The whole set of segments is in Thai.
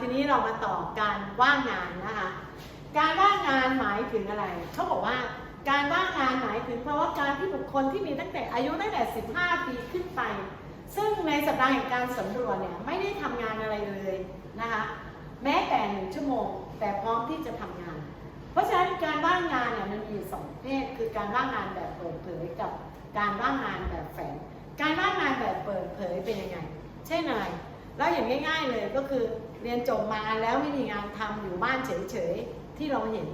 ทีนี้เรามาต่อการว่างงานนะคะ การว่างงานหมายถึงอะไร เขาบอกว่าการว่างงานหมายถึงภาวะการที่บุคคลที่มีตั้งแต่อายุตั้งแต่ 15 ปีขึ้นไป ซึ่งในสัปดาห์แห่งการสำรวจเนี่ยไม่ได้ทำงานอะไรเลยนะคะแม้แต่หนึ่งชั่วโมง แต่พร้อมที่จะทำงาน เพราะฉะนั้นการว่างงานเนี่ยมันมีสองประเพศคือการว่างงานแบบเปิดเผยกับการว่างงานแบบแฝงการว่างงานแบบเปิดเผยเป็นยังไง เช่นอะไร แล้วอย่างง่ายๆเลยก็คือเรียนจบมาแล้วไม่มีงานทำอยู่บ้านเฉยๆที่เราเห็น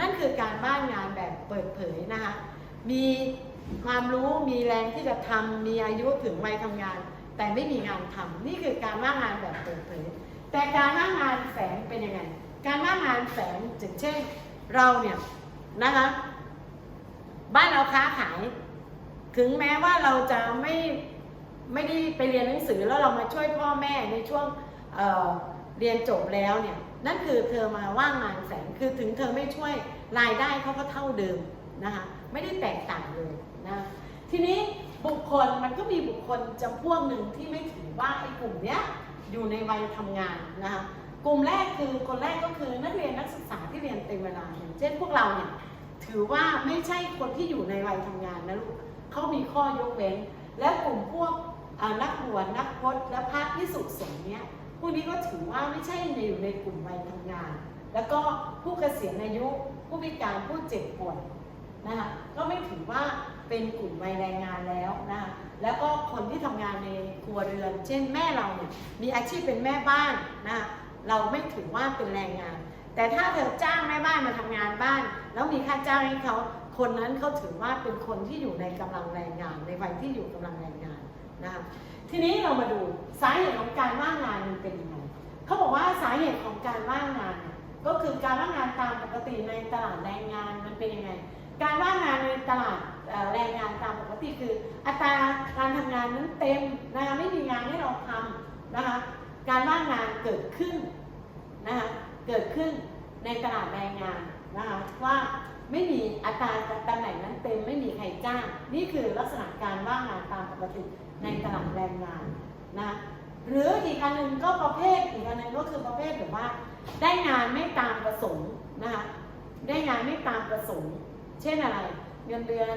นั่นคือการว่างงานแบบเปิดเผยนะคะ มีความรู้มีแรงที่จะทำมีอายุถึงวัยทำงาน แต่ไม่มีงานทำนี่คือการว่างงานแบบเปิดเผย แต่การว่างงานแฝงเป็นยังไง การว่างงานแฝงอย่างเช่นเราเนี่ยนะคะบ้านเราค้าขาย ถึงแม้ว่าเราจะไม่ ไม่ได้ไปเรียนหนังสือแล้วเรามาช่วยพ่อแม่ในช่วงเเรียนจบแล้วเนี่ยนั่นคือเธอมาว่างงานแฝงคือถึงเธอไม่ช่วยรายได้เขาก็เท่าเดิมนะคะไม่ได้แตกต่างเลยนะทีนี้บุคคลมันก็มีบุคคลจำพวกหนึ่งที่ไม่ถือว่าไอ้กลุ่มเนี้ยอยู่ในวัยทำงานนะคะกลุ่มแรกคือคนแรกก็คือนักเรียนนักศึกษาที่เรียนเต็มเวลาอย่างเช่นพวกเราเนี่ยถือว่าไม่ใช่คนที่อยู่ในวัยทำงานนะลูกเขามีข้อยกเว้น และกลุ่มพวก นักบวชนักพจน์และพระพิสุสงฆ์เนี้ยพวกนี้ก็ถือว่าไม่ใช่ในอยู่ในกลุ่มวัยทำงาน แล้วก็ผู้เกษียณอายุผู้พิการผู้เจ็บป่วยนะคะก็ไม่ถือว่าเป็นกลุ่มวัยแรงงานแล้วนะคะแล้วก็คนที่ทำงานในครัวเรือน เช่นแม่เราเนี่ยมีอาชีพเป็นแม่บ้านนะคะเราไม่ถือว่าเป็นแรงงาน แต่ถ้าเธอจ้างแม่บ้านมาทำงานบ้าน แล้วมีค่าจ้างให้เขาคนนั้นเขาถือว่าเป็นคนที่อยู่ในกำลังแรงงาน ในวัยที่อยู่กำลังแรงงาน นะคะทีนี้เรามาดูสาเหตุของการว่างงานมันเป็นยังไงเขาบอกว่าสาเหตุของการว่างงาน ก็คือการว่างงานตามปกติในตลาดแรงงานมันเป็นยังไง การว่างงานในตลาดแรงงานตามปกติคือ อัตราการทำงานนั้นเต็มนะคะไม่มีงานให้เราทำนะคะการว่างงานเกิดขึ้นนะคะเกิดขึ้นในตลาดแรงงานนะคะว่า ไม่มีอัตรตำแหน่งนั้นเต็มไม่มีใครจ้าง นี่คือลักษณะการว่างงานตามปกติในตลาดแรงงานนะหรืออีกอันหนึ่งก็ประเภทอีกอันหนึ่งก็คือประเภทแบบว่า ได้งานไม่ตามประสงค์นะคะได้งานไม่ตามประสงค์ เช่นอะไรเงินเดือน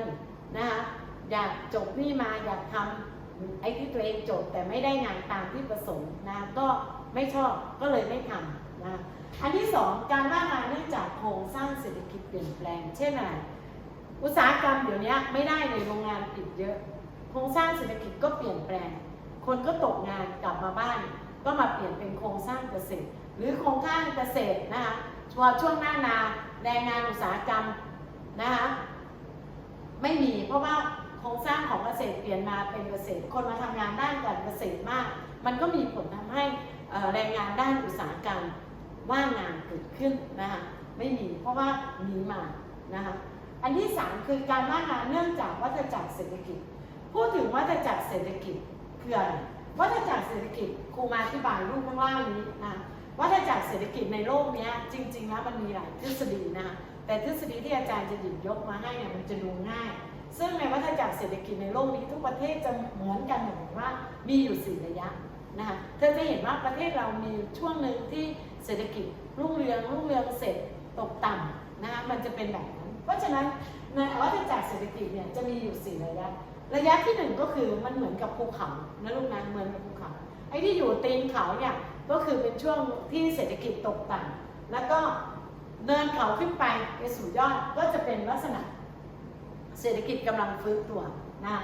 นะคะอยากจบนี่มาอยากทำไอ้ที่ตัวเองจบแต่ไม่ได้งานตามที่ประสงค์นะก็ ไม่ชอบก็เลยไม่ทำนะอันที่สองการว่างงานเนื่องจากโครงสร้างเศรษฐกิจเปลี่ยนแปลง เช่นอะไรอุตสาหกรรมเดี๋ยวนี้ไม่ได้เลยโรงงานปิดเยอะ โครงสร้างเศรษฐกิจก็เปลี่ยนแปลง คนก็ตกงานกลับมาบ้าน ก็มาเปลี่ยนเป็นโครงสร้างเกษตร หรือโครงสร้างเกษตรนะคะพอช่วงหน้านาแรงงานอุตสาหกรรมนะคะไม่มีเพราะว่าโครงสร้างของเกษตรเปลี่ยนมาเป็นเกษตร คนมาทำงานด้านการเกษตรมาก มันก็มีผลทำให้ แรงงานด้านอุตสาหกรรมว่างงานเกิดขึ้นนะคะไม่มีเพราะว่ามีมานะคะอันที่สามคือการว่างงานเนื่องจากวัฏจักรเศรษฐกิจ พูดถึงวัฏจักรเศรษฐกิจคืออะไรวัฏจักรเศรษฐกิจครูมาอธิบายรูปข้างล่างนี้นะวัฏจักรเศรษฐกิจในโลกนี้จริงๆแล้วมันมีหลายทฤษฎีนะคะแต่ทฤษฎีที่อาจารย์จะหยิบยกมาให้เนี่ยมันจะดูง่าย ซึ่งในวัฏจักรเศรษฐกิจในโลกนี้ทุกประเทศจะเหมือนกันหมดว่ามีอยู่สี่ระยะ นะคะเธอจะเห็นว่าประเทศเรามีช่วงหนึ่งที่เศรษฐกิจรุ่งเรืองรุ่งเรืองเสร็จตกต่ำนะคะมันจะเป็นแบบนั้น เพราะฉะนั้นในวัฏจักรเศรษฐกิจเนี่ยจะมีอยู่สี่ระยะ ระยะที่หนึ่งก็คือมันเหมือนกับภูเขานะลูกนะเหมือนกับภูเขาไอ้ที่อยู่ตีนเขาเนี่ยก็คือเป็นช่วงที่เศรษฐกิจตกต่ำแล้วก็เนินเขาขึ้นไปไปสู่ยอดก็จะเป็นลักษณะเศรษฐกิจกำลังฟื้นตัวนะ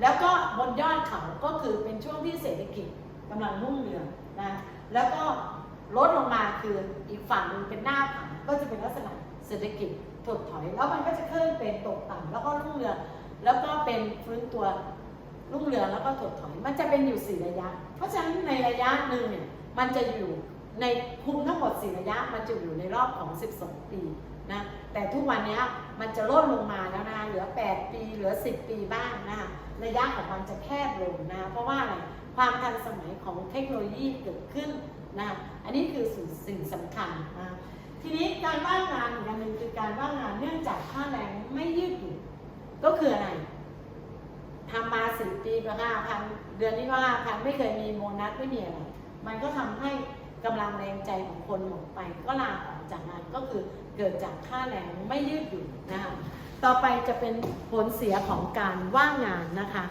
แล้วก็บนยอดเขาก็คือเป็นช่วงที่เศรษฐกิจ กำลังรุ่งเรืองนะแล้วก็ลดลงมาคืออีกฝั่งนึงเป็นหน้าผาก็จะเป็นลักษณะเศรษฐกิจถดถอย แล้วมันก็จะขึ้นเป็นตกต่ำแล้วก็รุ่งเรืองแล้วก็เป็นฟื้นตัวรุ่งเรืองแล้วก็ถดถอย มันจะเป็นอยู่สี่ระยะ เพราะฉะนั้นในระยะหนึ่งเนี่ยมันจะอยู่ในภูมิทั้งหมดสี่ระยะ มันจะอยู่ในรอบของ 12 ปีนะแต่ทุกวันนี้มันจะลดลงมาแล้วนะเหลือ 8 ปีเหลือ 10 ปีบ้างนะคะระยะของมันจะแคบลงนะเพราะว่าอะไร ความทันสมัยของเทคโนโลยีเกิดขึ้นนะอันนี้คือสิ่งสิ่งสำคัญนะทีนี้การว่างงานอีกอันหนึ่งคือการว่างงานเนื่องจากค่าแรงไม่ยืดหยุ่นก็คืออะไรทำมาสิบปีก็ห้าพันเดือนนี้ก็ห้าพันไม่เคยมีโบนัสไม่มีอะไรมันก็ทำให้กำลังแรงใจของคนหมดไป ก็ลาออกจากงานก็คือเกิดจากค่าแรงไม่ยืดหยุ่นนะคะต่อไปจะเป็นผลเสียของการว่างงานนะคะ